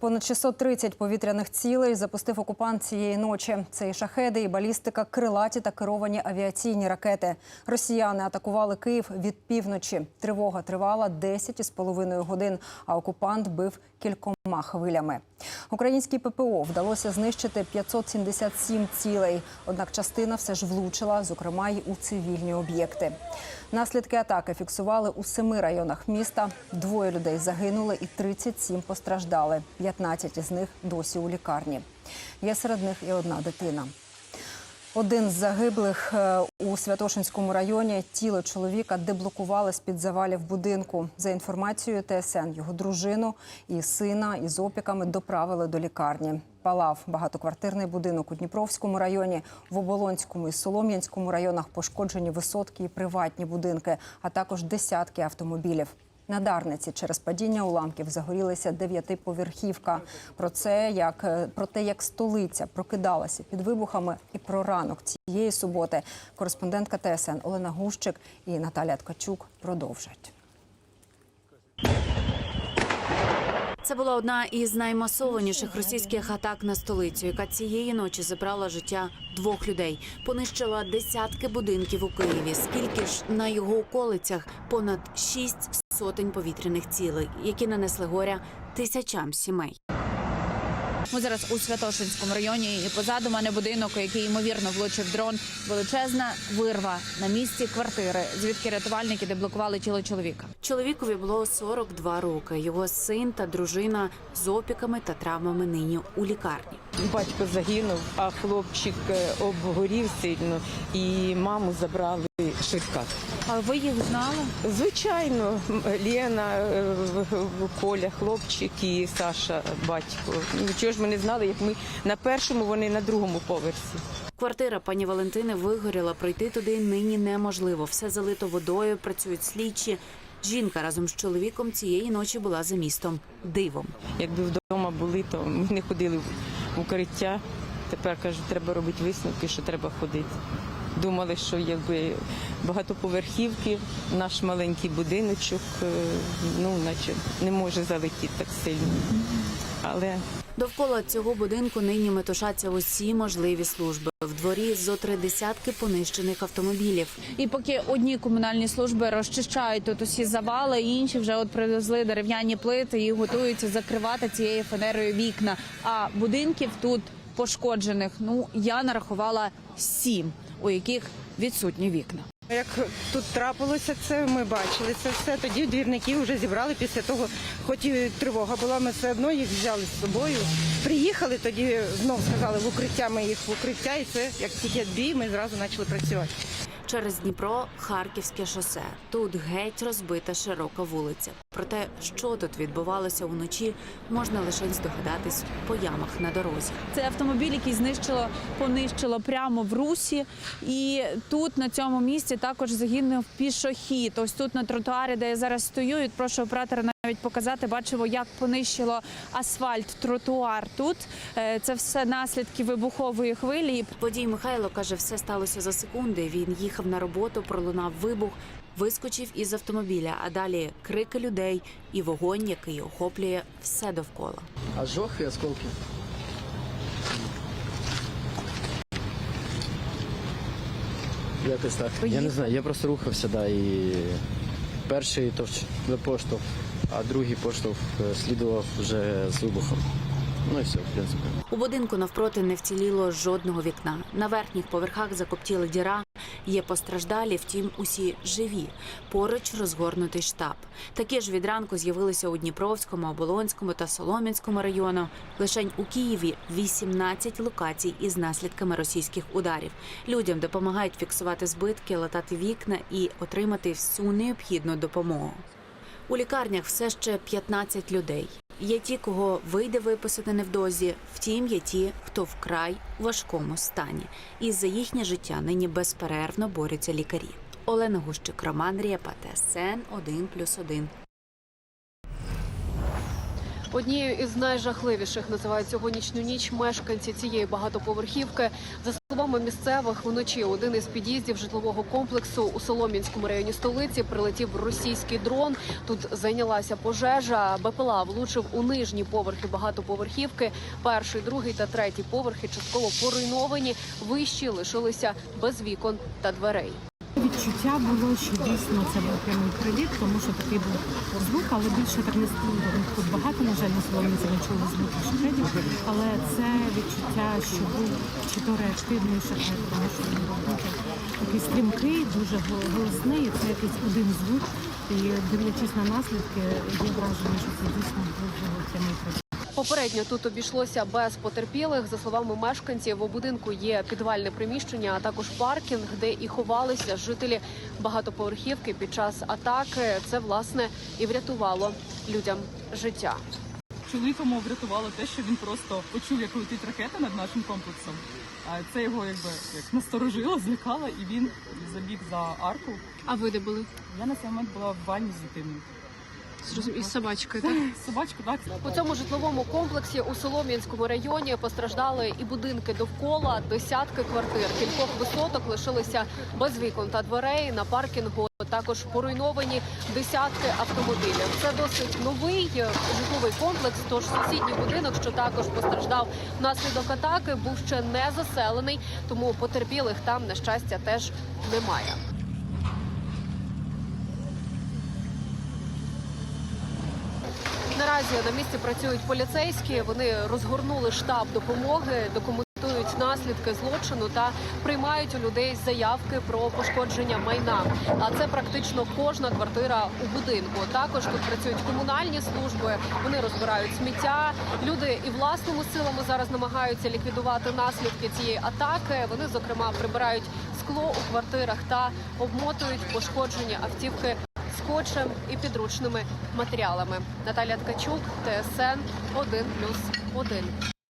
Понад 630 повітряних цілей запустив окупант цієї ночі. Це і шахеди, і балістика, крилаті та керовані авіаційні ракети. Росіяни атакували Київ від півночі. Тривога тривала 10 із половиною годин, а окупант бив кількома хвилями. Українській ППО вдалося знищити 577 цілей. Однак частина все ж влучила, зокрема й у цивільні об'єкти. Наслідки атаки фіксували у семи районах міста. Двоє людей загинули і 37 постраждали. 15 із них досі у лікарні. Є серед них і одна дитина. Один з загиблих е, у Святошинському районі тіло чоловіка деблокували з під завалів будинку. За інформацією ТСН, його дружину і сина із опіками доправили до лікарні. Палав багатоквартирний будинок у Дніпровському районі, в Оболонському і Солом'янському районах пошкоджені висотки і приватні будинки, а також десятки автомобілів. На Дарниці через падіння уламків загорілася дев'ятиповерхівка. Про це як е, про те, як столиця прокидалася під вибухами, і про ранок цієї суботи. Кореспондентка ТСН Олена Гущик і Наталя Ткачук продовжать. Це була одна із наймасованіших російських атак на столицю, яка цієї ночі забрала життя двох людей, понищила десятки будинків у Києві. Скільки ж на його околицях понад шість сотень повітряних цілей, які нанесли горя тисячам сімей. Ми зараз у Святошинському районі. І позаду мене будинок, який ймовірно влучив дрон. Величезна вирва на місці квартири, звідки рятувальники деблокували тіло чоловіка. Чоловікові було 42 роки. Його син та дружина з опіками та травмами нині у лікарні. Батько загинув, а хлопчик е, обгорів сильно, і маму забрали швидка. А ви їх знали? Звичайно, Лена, е, Коля, хлопчик і Саша, батько. Ну, Чого ж ми не знали, як ми на першому, вони на другому поверсі. Квартира пані Валентини вигоріла. Пройти туди нині неможливо. Все залито водою, працюють слідчі. Жінка разом з чоловіком цієї ночі була за містом дивом. Якби вдома були, то ми не ходили в укриття. Тепер кажуть, треба робити висновки, що треба ходити. Думали, що якби багатоповерхівки, наш маленький будиночок, е, ну, наче не може залетіти так сильно. Але Довкола цього будинку нині метушаться усі можливі служби. В дворі зо три десятки понищених автомобілів. І поки одні комунальні служби розчищають тут усі завали, інші вже от привезли дерев'яні плити і готуються закривати цією фанерою вікна. А будинків тут пошкоджених. Ну я нарахувала сім, у яких відсутні вікна. Як тут трапилося це, ми бачили це все. Тоді двірники вже зібрали після того, хоч і тривога була, ми все одно їх взяли з собою. Приїхали, тоді знов сказали в укриття, ми їх в укриття, і це як тільки бій, ми зразу почали працювати. Через Дніпро Харківське шосе. Тут геть розбита широка вулиця. Про те, що тут відбувалося вночі, можна лише здогадатись по ямах на дорозі. Це автомобіль, який знищило, понищило прямо в русі. І тут на цьому місці також загинув пішохід. Ось тут на тротуарі, де я зараз стою, і прошу оператора навіть показати. Бачимо, як понищило асфальт, тротуар. Тут Е, це все наслідки вибухової хвилі. Водій Михайло каже, все сталося за секунди. Він їхав на роботу, пролунав вибух, вискочив із автомобіля, а далі крики людей і вогонь, який охоплює все довкола. Ожог и осколки. Якось так. Я не знаю, я просто рухався, да, і перший то поштовх, а другий поштовх е, слідував вже з вибухом. Ну і все, в принципі. У будинку навпроти не вціліло жодного вікна. На верхніх поверхах закоптіла діра. Є постраждалі, втім, усі живі. Поруч розгорнутий штаб. Такі ж від ранку з'явилися у Дніпровському, Оболонському та Солом'янському району. Лишень у Києві 18 локацій із наслідками російських ударів. Людям допомагають фіксувати збитки, латати вікна і отримати всю необхідну допомогу. У лікарнях все ще 15 людей. Є ті, кого вийде виписати невдовзі. Втім, є ті, хто вкрай важкому стані. І за їхнє життя нині безперервно борються лікарі. Олена Гущик, Роман Рєпа, ТСН 1+,1. Однією із найжахливіших називають сьогоднішню ніч мешканці цієї багатоповерхівки. За словами місцевих, вночі один із під'їздів житлового комплексу у Солом'янському районі столиці прилетів російський дрон. Тут зайнялася пожежа. БПЛА влучив у нижні поверхи багатоповерхівки. Перший, другий та третій поверхи частково поруйновані. Вищі лишилися без вікон та дверей. Відчуття було, що дійсно це був прямий приліт, тому що такий був звук, але більше так не. Тут багато, на жаль, на Солом'янці не чули звуки шахедів, але це відчуття, що був чи то реактивний шахет, тому що він був такий стрімкий, дуже голосний. і Це якийсь один звук. І дивлячись на наслідки, є враження, що це дійсно був прямий приліт. Попередньо тут обійшлося без потерпілих. За словами мешканців, у будинку є підвальне приміщення, а також паркінг, де і ховалися жителі багатоповерхівки під час атаки. Це власне і врятувало людям життя. Чоловікому врятувало те, що він просто почув, як летить ракета над нашим комплексом. А це його якби як насторожило, злякало, і він забіг за арку. А ви де були? Я на цей момент була в ванні з дитиною. Із собачкою, так? Собачку, так? У цьому житловому комплексі у Солом'янському районі постраждали і будинки довкола, десятки квартир. Кількох висоток лишилися без вікон та дверей. На паркінгу також поруйновані десятки автомобілів. Це досить новий е, житловий комплекс. Тож сусідній будинок, що також постраждав внаслідок атаки, був ще не заселений, тому потерпілих там на щастя теж немає. Наразі на місці працюють поліцейські. Вони розгорнули штаб допомоги, документують наслідки злочину та приймають у людей заявки про пошкодження майна. А це практично кожна квартира у будинку. Також тут працюють комунальні служби. Вони розбирають сміття. Люди і власними силами зараз намагаються ліквідувати наслідки цієї атаки. Вони зокрема прибирають скло у квартирах та обмотують пошкоджені автівки скотчем і підручними матеріалами. Наталя Ткачук, ТСН 1+,1.